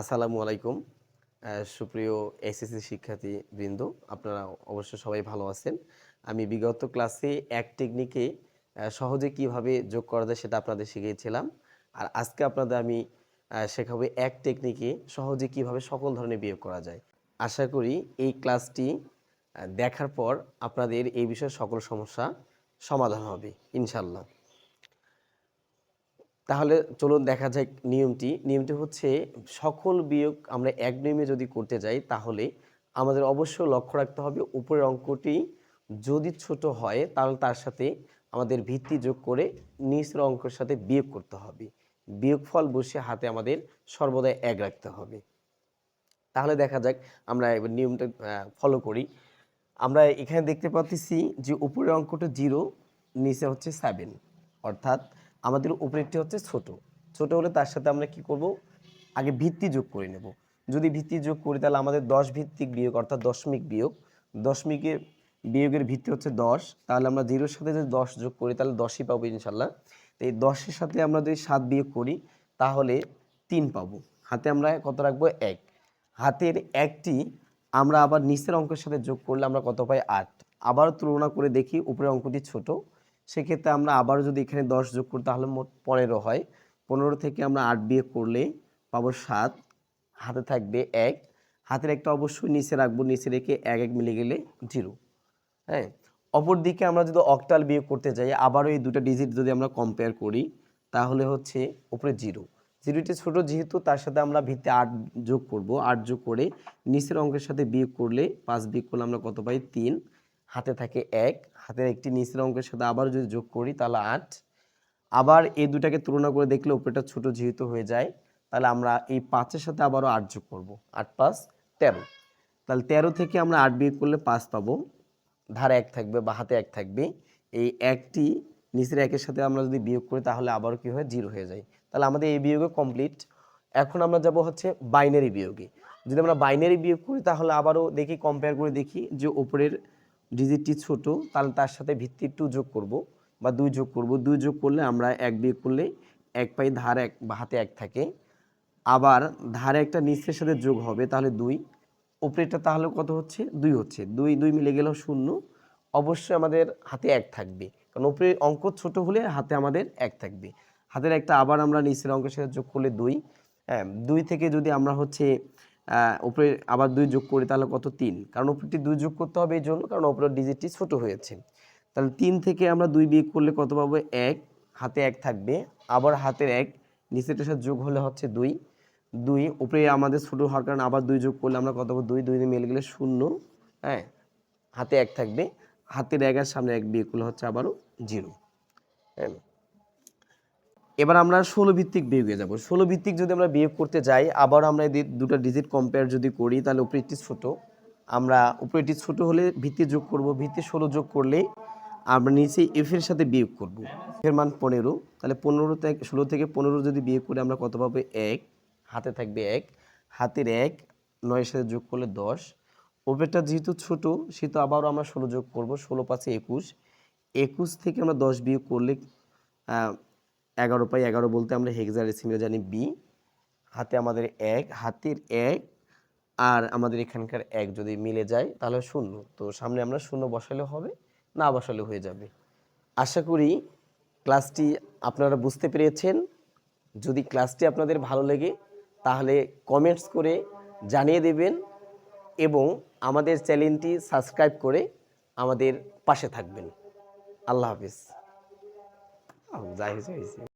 আসসালামু আলাইকুম সুপ্রিয় এসএসসি শিক্ষার্থী বৃন্দ আপনারা অবশ্য সবাই ভালো আছেন। আমি বিগত ক্লাসে এক টেকনিকে সহজে কীভাবে যোগ করা যায় সেটা আপনাদের শিখিয়েছিলাম। আর আজকে আপনাদের আমি শেখাবো এক টেকনিকে সহজে কীভাবে সকল ধরনের বিয়োগ করা যায়। আশা করি এই ক্লাসটি দেখার পর আপনাদের এই বিষয়ে সকল সমস্যা সমাধান হবে ইনশাল্লাহ তাহলে চলুন দেখা যাক নিয়মটি। নিয়মটি হচ্ছে সকল বিয়োগ আমরা এক নিয়মে যদি করতে যাই তাহলে আমাদের অবশ্যই লক্ষ্য রাখতে হবে উপরের অঙ্কটি যদি ছোট হয় তাহলে তার সাথে আমাদের ভিত্তি যোগ করে নিচের অঙ্কের সাথে বিয়োগ করতে হবে। বিয়োগফল বসে হাতে আমাদের সর্বদাই এক রাখতে হবে। তাহলে দেখা যাক আমরা এবার নিয়মটা ফলো করি। আমরা এখানে দেখতে পাচ্ছি যে উপরের অঙ্কটা জিরো নিচে হচ্ছে সেভেন অর্থাৎ আমাদের উপরেরটি হচ্ছে ছোট। ছোট হলে তার সাথে আমরা কি করব? আগে ভিত্তি যোগ করে নেব। যদি ভিত্তি যোগ করি, তাহলে আমাদের দশ ভিত্তিক বিয়োগ, অর্থাৎ দশমিক বিয়োগ দশমিকের বিয়োগের ভিত্তি হচ্ছে দশ। তাহলে আমরা জিরোর সাথে যদি দশ যোগ করি, তাহলে দশই পাবো ইনশাল্লাহ তো এই দশের সাথে আমরা যদি সাত বিয়োগ করি, তাহলে তিন পাবো। হাতে আমরা কত রাখব? এক। হাতের একটি আমরা আবার নিচের অঙ্কের সাথে যোগ করলে আমরা কত পাই? আট। আবার তুলনা করে দেখি, উপরের অঙ্কটি ছোট। সেক্ষেত্রে আমরা আবার যদি এখানে দশ যোগ করি, তাহলে মোট পনেরো হয়। পনেরো থেকে আমরা আট বিয়োগ করলে পাবো সাত। হাতে থাকবে এক। হাতের একটা অবশ্যই নিচে রাখব, নিচে রেখে এক এক মিলে গেলে জিরো। হ্যাঁ? অপর দিকে আমরা যদি অক্টাল বিয়োগ করতে যাই, আবারও এই দুটো ডিজিট যদি আমরা কম্পেয়ার করি, তাহলে হচ্ছে উপরে জিরো। জিরোটি ছোট যেহেতু, তার সাথে আমরা ভিত্তি আট যোগ করব। আট যোগ করে নিচের অঙ্কের সাথে বিয়োগ করলে পাঁচ বিয়োগ করলে আমরা কত পাই? তিন। হাতে থাকে এক, হাতের একটি নিচের অঙ্কের সাথে আবার যদি যোগ করি তাহলে আট। আবার এই দুটাকে তুলনা করে দেখলে উপরেটা ছোট যেহেতু হয়ে যায়, তাহলে আমরা এই পাঁচের সাথে আবারও আট যোগ করব। আট পাঁচ, তেরো। তাহলে তেরো থেকে আমরা আট বিয়োগ করলে পাঁচ পাবো। ধারে এক থাকবে বা হাতে এক থাকবে। এই একটি নিচের একের সাথে আমরা যদি বিয়োগ করি তাহলে আবারও কি হয় জিরো হয়ে যায়। তাহলে আমাদের এই বিয়োগে কমপ্লিট। এখন আমরা যাব হচ্ছে বাইনারি বিয়োগে। যদি আমরা বাইনারি বিয়োগ করি তাহলে আবারও দেখি, কম্পেয়ার করে দেখি যে উপরের ডিজিটটি ছোট, তাহলে তার সাথে ভিত্তি টু যোগ করব বা দুই যোগ করব। দুই যোগ করলে আমরা এক বিয়োগ করলে এক পাই ধার এক বা হাতে এক থাকে। আবার ধারে একটা নিচের সাথে যোগ হবে, তাহলে দুই। উপরেটা তাহলে কত হচ্ছে? দুই হচ্ছে। দুই দুই মিলে গেলেও শূন্য। অবশ্যই আমাদের হাতে এক থাকবে। কারণ উপরে অঙ্ক ছোট হলে হাতে আমাদের এক থাকবে। হাতের একটা আবার আমরা নিচের অঙ্কের সাথে যোগ করলে দুই। হ্যাঁ দুই থেকে যদি আমরা হচ্ছে উপরে আবার দুই যোগ করি তাহলে কত তিন? কারণ উপরেটি দুই যোগ করতে হবে এই জন্য, কারণ উপরের ডিজিটটি ছোট হয়েছে। তাহলে তিন থেকে আমরা দুই বিয়োগ করলে কত পাবো? এক। হাতে এক থাকবে। আবার হাতের এক, নিচেরটার সাথে যোগ হলে হচ্ছে দুই। দুই, উপরে আমাদের ছোটো হওয়ার কারণে আবার দুই যোগ করলে আমরা কত পাবো? দুই। দুই মিলে গেলে শূন্য। হ্যাঁ? হাতে এক থাকবে। হাতের একের সামনে এক বিয়োগ করলে হচ্ছে আবারও জিরো। হ্যাঁ এবার আমরা ষোলো ভিত্তিক বিয়োগে যাব। ষোলো ভিত্তিক যদি আমরা বিয়োগ করতে যাই, আবার আমরা দুটো ডিজিট কম্পেয়ার যদি করি, তাহলে উপরেটি ছোট। আমরা উপরেটি ছোট হলে ভিত্তি যোগ করব, ভিত্তি ষোলো যোগ করলে আমরা নিচে এফের সাথে বিয়োগ করব। এফের মান পনেরো। তাহলে পনেরো থেকে ষোলো থেকে পনেরো যদি বিয়োগ করে আমরা কত পাবো? এক। হাতে থাকবে এক। হাতের এক, নয়ের সাথে যোগ করলে দশ। ওপেরটা যেহেতু ছোট, সেহেতু আবারও আমরা ষোলো যোগ করব, ষোলো পাঁচে একুশ। একুশ থেকে আমরা দশ বিয়োগ করলে এগারো পাই এগারো বলতে আমরা হেক্সাডেসিমেলে জানি বি হাতে আমাদের এক, হাতের এক, আর আমাদের এখানকার এক যদি মিলে যায় তাহলে শূন্য। তো সামনে আমরা শূন্য বসালে হবে, না বসালে হয়ে যাবে। আশা করি ক্লাসটি আপনারা বুঝতে পেরেছেন। যদি ক্লাসটি আপনাদের ভালো লেগে, তাহলে কমেন্টস করে জানিয়ে দেবেন এবং আমাদের চ্যানেলটি সাবস্ক্রাইব করে আমাদের পাশে থাকবেন। আল্লাহ হাফিজ। আহ, যাই হয়েছে হয়েছে